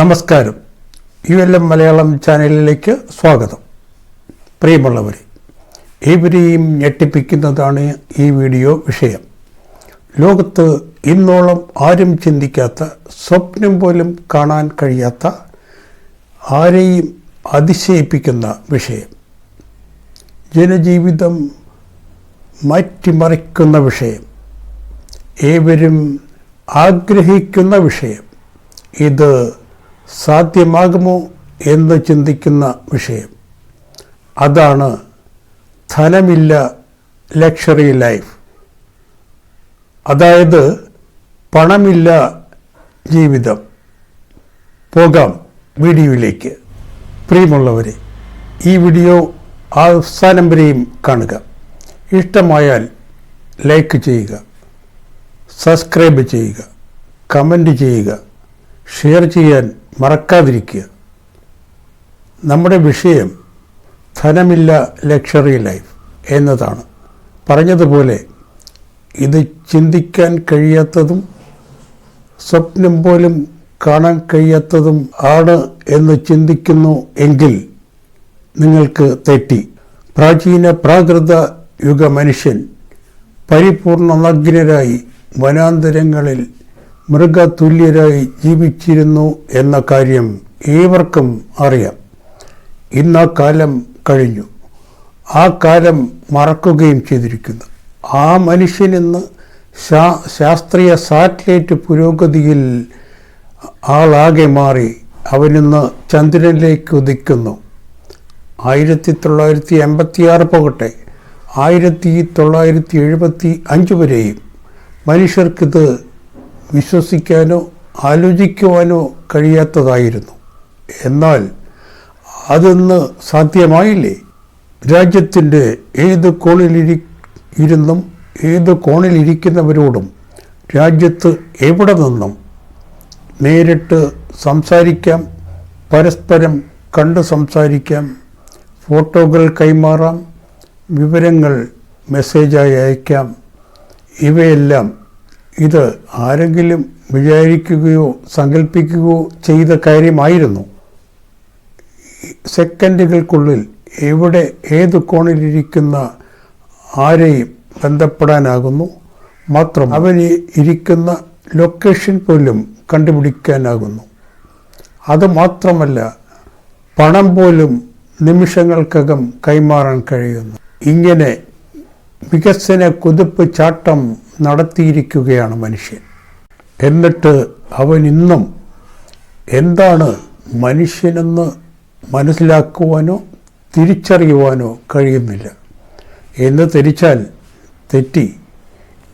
നമസ്കാരം. U L M Malayalam ചാനലിലേക്ക് സ്വാഗതം. പ്രിയമുള്ളവരെ ഏവരെയും ഞെട്ടിപ്പിക്കുന്നതാണ് ഈ വീഡിയോ വിഷയം. ലോകത്ത് ഇന്നോളം ആരും ചിന്തിക്കാത്ത സ്വപ്നം പോലും കാണാൻ കഴിയാത്ത ആരെയും അതിശയിപ്പിക്കുന്ന വിഷയം. ജനജീവിതം മാറ്റിമറിക്കുന്ന വിഷയം. ഏവരും ആഗ്രഹിക്കുന്ന വിഷയം. ഇത് സാധ്യമാകുമോ എന്ന് ചിന്തിക്കുന്ന വിഷയം. അതാണ് ധനമില്ല ലക്ഷറി ലൈഫ്. അതായത് പണമില്ല ജീവിതം. പോകാം വീഡിയോയിലേക്ക്. പ്രിയമുള്ളവരെ ഈ വീഡിയോ അവസാനം വരെയും കാണുക. ഇഷ്ടമായാൽ ലൈക്ക് ചെയ്യുക സബ്സ്ക്രൈബ് ചെയ്യുക കമന്റ് ചെയ്യുക ഷെയർ ചെയ്യാൻ മറക്കാതിരിക്കുക. നമ്മുടെ വിഷയം ധനമില്ല ലക്ഷറി ലൈഫ് എന്നതാണ്. പറഞ്ഞതുപോലെ ഇത് ചിന്തിക്കാൻ കഴിയാത്തതും സ്വപ്നം പോലും കാണാൻ കഴിയാത്തതും ആണ് എന്ന് ചിന്തിക്കുന്നു എങ്കിൽ നിങ്ങൾക്ക് തെറ്റി. പ്രാചീന പ്രാകൃത യുഗ മനുഷ്യൻ പരിപൂർണ നഗ്നരായി വനാന്തരങ്ങളിൽ മൃഗതുല്യരായി ജീവിച്ചിരുന്നു എന്ന കാര്യം ഏവർക്കും അറിയാം. ഇന്ന് ആ കാലം കഴിഞ്ഞു. ആ കാലം മറക്കുകയും ചെയ്തിരിക്കുന്നു. ആ മനുഷ്യനിന്ന് ശാ ശാസ്ത്രീയ സാറ്റലൈറ്റ് പുരോഗതിയിൽ ആളാകെ മാറി. അവനിന്ന് ചന്ദ്രനിലേക്ക് ഉദിക്കുന്നു. ആയിരത്തി തൊള്ളായിരത്തി എൺപത്തി ആറ് പോകട്ടെ. ആയിരത്തി തൊള്ളായിരത്തി എഴുപത്തി അഞ്ച് വരെയും മനുഷ്യർക്കിത് വിശ്വസിക്കാനോ ആലോചിക്കുവാനോ കഴിയാത്തതായിരുന്നു. എന്നാൽ അതൊന്ന് സാധ്യമായില്ലേ? രാജ്യത്തിന്റെ ഏത് കോണിലിരി ഇരുന്നും ഏത് കോണിലിരിക്കുന്നവരോടും രാജ്യത്ത് എവിടെ നിന്നും നേരിട്ട് സംസാരിക്കാം പരസ്പരം കണ്ട് സംസാരിക്കാം ഫോട്ടോകൾ കൈമാറാം വിവരങ്ങൾ മെസ്സേജായി അയക്കാം ഇവയെല്ലാം ഇത് ആരെങ്കിലും വിചാരിക്കുകയോ സങ്കല്പിക്കുകയോ ചെയ്ത കാര്യമായിരുന്നു. സെക്കൻഡുകൾക്കുള്ളിൽ എവിടെ ഏത് കോണിലിരിക്കുന്ന ആരെയും ബന്ധപ്പെടാനാകുന്നു. മാത്രം അവന് ഇരിക്കുന്ന ലൊക്കേഷൻ പോലും കണ്ടുപിടിക്കാനാകുന്നു. അത് മാത്രമല്ല പണം പോലും നിമിഷങ്ങൾക്കകം കൈമാറാൻ കഴിയുന്നു. ഇങ്ങനെ വികസന കുതിപ്പ് ചാട്ടം നടത്തിയിരിക്കുകയാണ് മനുഷ്യൻ. എന്നിട്ട് അവൻ ഇന്നും എന്താണ് മനുഷ്യനെന്ന് മനസ്സിലാക്കുവാനോ തിരിച്ചറിയുവാനോ കഴിയുന്നില്ല. എന്ന് തിരിച്ചാൽ തെറ്റി.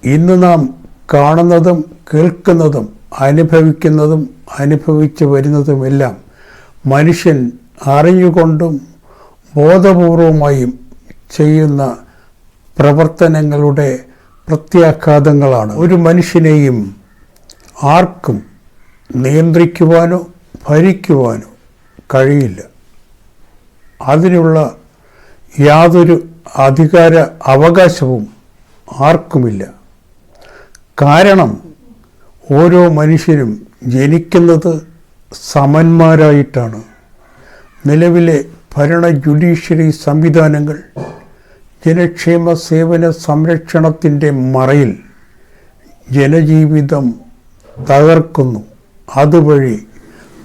ഇന്ന് നാം കാണുന്നതും കേൾക്കുന്നതും അനുഭവിക്കുന്നതും അനുഭവിച്ചു വരുന്നതുമെല്ലാം മനുഷ്യൻ അറിഞ്ഞുകൊണ്ടും ബോധപൂർവമായും ചെയ്യുന്ന പ്രവർത്തനങ്ങളുടെ പ്രത്യാഘാതങ്ങളാണ്. ഒരു മനുഷ്യനെയും ആർക്കും നിയന്ത്രിക്കുവാനോ ഭരിക്കുവാനോ കഴിയില്ല. അതിനുള്ള യാതൊരു അധികാര അവകാശവും ആർക്കുമില്ല. കാരണം ഓരോ മനുഷ്യനും ജനിക്കുന്നത് സമന്മാരായിട്ടാണ്. നിലവിലെ ഭരണ ജുഡീഷ്യറി സംവിധാനങ്ങൾ ജനക്ഷേമ സേവന സംരക്ഷണത്തിന്റെ മറയിൽ ജനജീവിതം തകർക്കുന്നു. അതുവഴി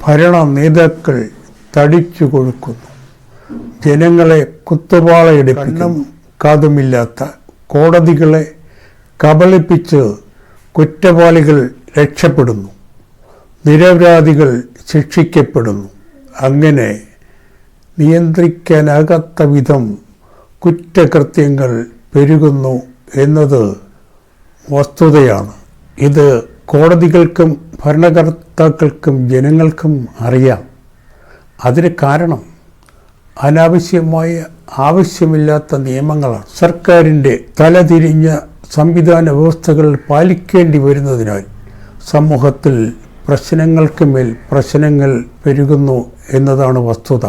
ഭരണ നേതാക്കൾ തടിച്ചു കൊഴുക്കുന്നു. ജനങ്ങളെ കുത്തുപാളയെടുക്കണം കാതുമില്ലാത്ത കോടതികളെ കബളിപ്പിച്ച് കുറ്റവാളികൾ രക്ഷപ്പെടുന്നു. നിരപരാധികൾ ശിക്ഷിക്കപ്പെടുന്നു. അങ്ങനെ നിയന്ത്രിക്കാനാകാത്ത വിധം കുറ്റകൃത്യങ്ങൾ പെരുകുന്നു എന്നത് വസ്തുതയാണ്. ഇത് കോടതികൾക്കും ഭരണകർത്താക്കൾക്കും ജനങ്ങൾക്കും അറിയാം. അതിന് കാരണം അനാവശ്യമായ ആവശ്യമില്ലാത്ത നിയമങ്ങളാണ്. സർക്കാരിന്റെ തലതിരിഞ്ഞ സംവിധാന വ്യവസ്ഥകൾ പാലിക്കേണ്ടി വരുന്നതിനാൽ സമൂഹത്തിൽ പ്രശ്നങ്ങൾക്ക് മേൽ പ്രശ്നങ്ങൾ പെരുകുന്നു എന്നതാണ് വസ്തുത.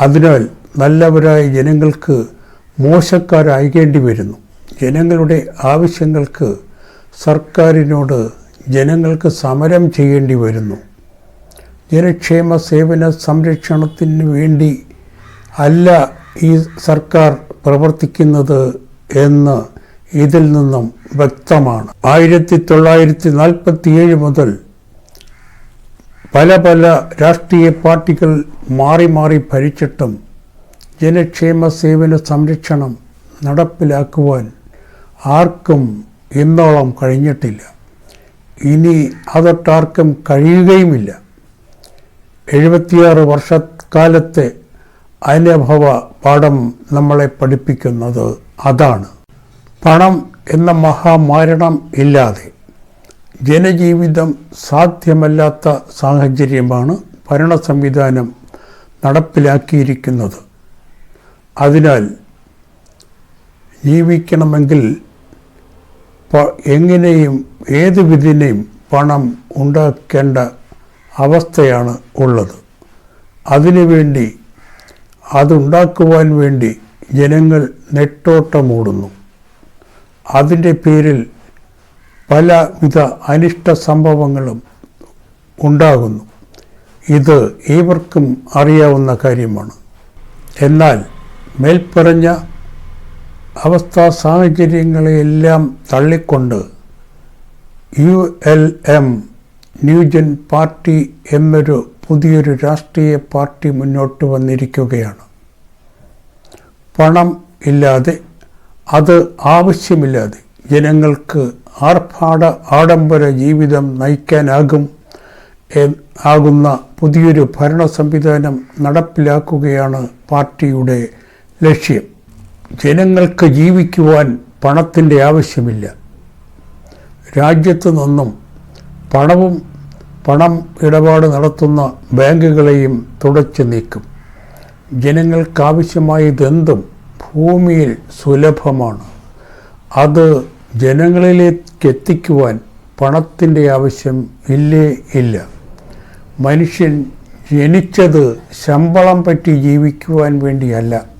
അതിനാൽ നല്ലവരായ ജനങ്ങൾക്ക് മോശക്കാരായിക്കേണ്ടി വരുന്നു. ജനങ്ങളുടെ ആവശ്യങ്ങൾക്ക് സർക്കാരിനോട് ജനങ്ങൾക്ക് സമരം ചെയ്യേണ്ടി വരുന്നു. ജനക്ഷേമ സേവന സംരക്ഷണത്തിന് വേണ്ടി അല്ല ഈ സർക്കാർ പ്രവർത്തിക്കുന്നത് എന്ന് ഇതിൽ നിന്നും വ്യക്തമാണ്. ആയിരത്തി തൊള്ളായിരത്തി നാൽപ്പത്തിയേഴ് മുതൽ പല പല രാഷ്ട്രീയ പാർട്ടികൾ മാറി മാറി ഭരിച്ചിട്ടും ജനക്ഷേമ സേവന സംരക്ഷണം നടപ്പിലാക്കുവാൻ ആർക്കും എന്നോളം കഴിഞ്ഞിട്ടില്ല. ഇനി അതൊട്ടാർക്കും കഴിയുകയുമില്ല. എഴുപത്തിയാറ് വർഷക്കാലത്തെ അനുഭവ പാഠം നമ്മളെ പഠിപ്പിക്കുന്നത് അതാണ്. പണം എന്ന മഹാമാരണം ഇല്ലാതെ ജനജീവിതം സാധ്യമല്ലാത്ത സാഹചര്യമാണ് ഭരണ സംവിധാനം നടപ്പിലാക്കിയിരിക്കുന്നത്. അതിനാൽ ജീവിക്കണമെങ്കിൽ എങ്ങനെയും ഏത് വിധിനെയും പണം ഉണ്ടാക്കേണ്ട അവസ്ഥയാണ് ഉള്ളത്. അതിനുവേണ്ടി അതുണ്ടാക്കുവാൻ വേണ്ടി ജനങ്ങൾ നെട്ടോട്ടമൂടുന്നു. അതിന്റെ പേരിൽ പലവിധ അനിഷ്ട സംഭവങ്ങളും ഉണ്ടാകുന്നു. ഇത് ഏവർക്കും അറിയാവുന്ന കാര്യമാണ്. എന്നാൽ മേൽപ്പറഞ്ഞ അവസ്ഥാ സാഹചര്യങ്ങളെയെല്ലാം തള്ളിക്കൊണ്ട് U L M newgen party എന്നൊരു പുതിയൊരു രാഷ്ട്രീയ പാർട്ടി മുന്നോട്ട് വന്നിരിക്കുകയാണ്. പണം ഇല്ലാതെ അത് ആവശ്യമില്ലാതെ ജനങ്ങൾക്ക് ആർഭാട ആഡംബര ജീവിതം നയിക്കാനാകും ആകുന്ന പുതിയൊരു ഭരണ സംവിധാനം നടപ്പിലാക്കുകയാണ് പാർട്ടിയുടെ ലക്ഷ്യം. ജനങ്ങൾക്ക് ജീവിക്കുവാൻ പണത്തിന്റെ ആവശ്യമില്ല. രാജ്യത്തു നിന്നും പണവും പണം ഇടപാട് നടത്തുന്ന ബാങ്കുകളെയും തുടച്ചു നീക്കും. ജനങ്ങൾക്കാവശ്യമായതെന്തും ഭൂമിയിൽ സുലഭമാണ്. അത് ജനങ്ങളിലേക്ക് എത്തിക്കുവാൻ പണത്തിന്റെ ആവശ്യം ഇല്ലേ ഇല്ല. മനുഷ്യൻ ജനിച്ചത് ശമ്പളം പറ്റി ജീവിക്കുവാൻ വേണ്ടിയല്ല.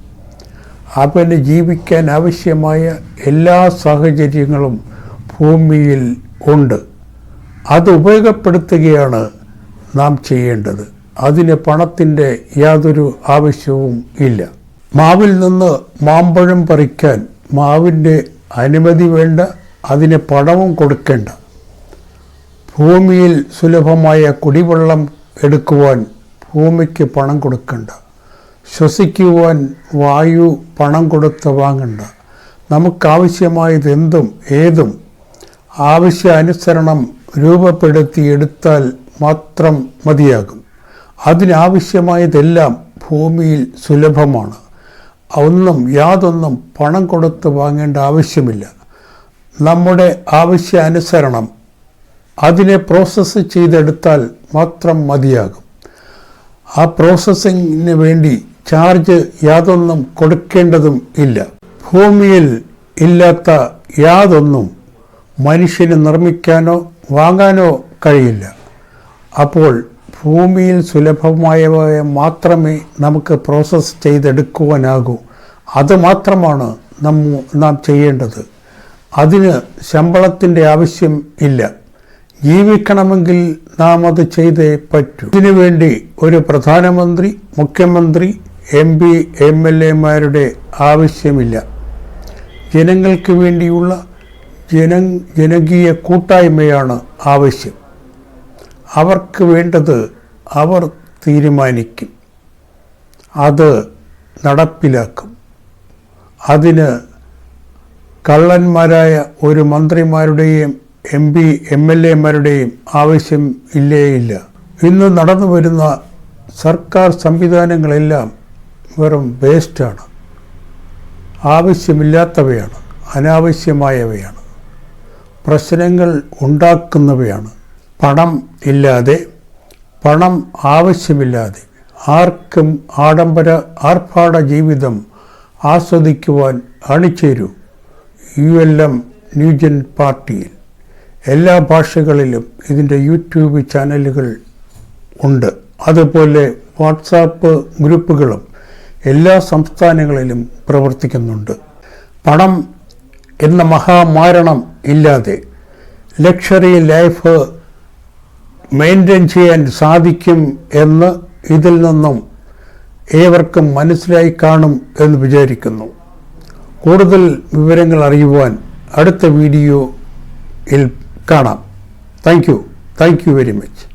അവന് ജീവിക്കാൻ ആവശ്യമായ എല്ലാ സാഹചര്യങ്ങളും ഭൂമിയിൽ ഉണ്ട്. അത് ഉപയോഗപ്പെടുത്തുകയാണ് നാം ചെയ്യേണ്ടത്. അതിന് പണത്തിന്റെ യാതൊരു ആവശ്യവും ഇല്ല. മാവിൽ നിന്ന് മാമ്പഴം പറിക്കാൻ മാവിന്റെ അനുമതി വേണ്ട അതിന് പണവും കൊടുക്കേണ്ട. ഭൂമിയിൽ സുലഭമായ കുടിവെള്ളം എടുക്കുവാൻ ഭൂമിക്ക് പണം കൊടുക്കണ്ട. ശ്വസിക്കുവാൻ വായു പണം കൊടുത്ത് വാങ്ങണ്ട. നമുക്കാവശ്യമായത് എന്തും ഏതും ആവശ്യാനുസരണം രൂപപ്പെടുത്തി എടുത്താൽ മാത്രം മതിയാകും. അതിനാവശ്യമായതെല്ലാം ഭൂമിയിൽ സുലഭമാണ്. ഒന്നും യാതൊന്നും പണം കൊടുത്ത് വാങ്ങേണ്ട ആവശ്യമില്ല. നമ്മുടെ ആവശ്യാനുസരണം അതിനെ പ്രോസസ്സ് ചെയ്തെടുത്താൽ മാത്രം മതിയാകും. ആ പ്രോസസ്സിങ്ങിന് വേണ്ടി ചാർജ് യാതൊന്നും കൊടുക്കേണ്ടതും ഇല്ല. ഭൂമിയിൽ ഇല്ലാത്ത യാതൊന്നും മനുഷ്യന് നിർമ്മിക്കാനോ വാങ്ങാനോ കഴിയില്ല. അപ്പോൾ ഭൂമിയിൽ സുലഭമായവ മാത്രമേ നമുക്ക് പ്രോസസ്സ് ചെയ്തെടുക്കുവാനാകൂ. അതുമാത്രമാണ് നമ്മ നാം ചെയ്യേണ്ടത്. അതിന് ശമ്പളത്തിന്റെ ആവശ്യം ഇല്ല. ജീവിക്കണമെങ്കിൽ നാം അത് ചെയ്തേ പറ്റൂ. ഇതിനുവേണ്ടി ഒരു പ്രധാനമന്ത്രി മുഖ്യമന്ത്രി എം പി എം എൽ എമാരുടെ ആവശ്യമില്ല. ജനങ്ങൾക്ക് വേണ്ടിയുള്ള ജന ജനകീയ കൂട്ടായ്മയാണ് ആവശ്യം. അവർക്ക് വേണ്ടത് അവർ തീരുമാനിക്കും. അത് നടപ്പിലാക്കും. അതിന് കള്ളന്മാരായ ഒരു മന്ത്രിമാരുടെയും എം പി എം എൽ എമാരുടെയും ആവശ്യം ഇല്ലേയില്ല ഇല്ല. ഇന്ന് നടന്നു വരുന്ന സർക്കാർ സംവിധാനങ്ങളെല്ലാം വെറും വേസ്റ്റാണ്. ആവശ്യമില്ലാത്തവയാണ് അനാവശ്യമായവയാണ്. പ്രശ്നങ്ങൾ ഉണ്ടാക്കുന്നവയാണ്. പണം ഇല്ലാതെ പണം ആവശ്യമില്ലാതെ ആർക്കും ആഡംബര ആർഭാട ജീവിതം ആസ്വദിക്കുവാൻ അണിചേരൂ. യു എൽ എം ന്യൂജൻ പാർട്ടിയിൽ എല്ലാ ഭാഷകളിലും ഇതിന്റെ യൂട്യൂബ് ചാനലുകൾ ഉണ്ട്. അതുപോലെ വാട്സാപ്പ് ഗ്രൂപ്പുകളും എല്ലാ സംസ്ഥാനങ്ങളിലും പ്രവർത്തിക്കുന്നുണ്ട്. പണം എന്ന മഹാമാരണം ഇല്ലാതെ ലക്ഷറി ലൈഫ് മെയിന്റെയിൻ ചെയ്യാൻ സാധിക്കും എന്ന് ഇതിൽ നിന്നും ഏവർക്കും മനസ്സിലായി കാണും എന്ന് വിചാരിക്കുന്നു. കൂടുതൽ വിവരങ്ങൾ അറിയുവാൻ അടുത്ത വീഡിയോയിൽ കാണാം. Thank you. Thank you very much.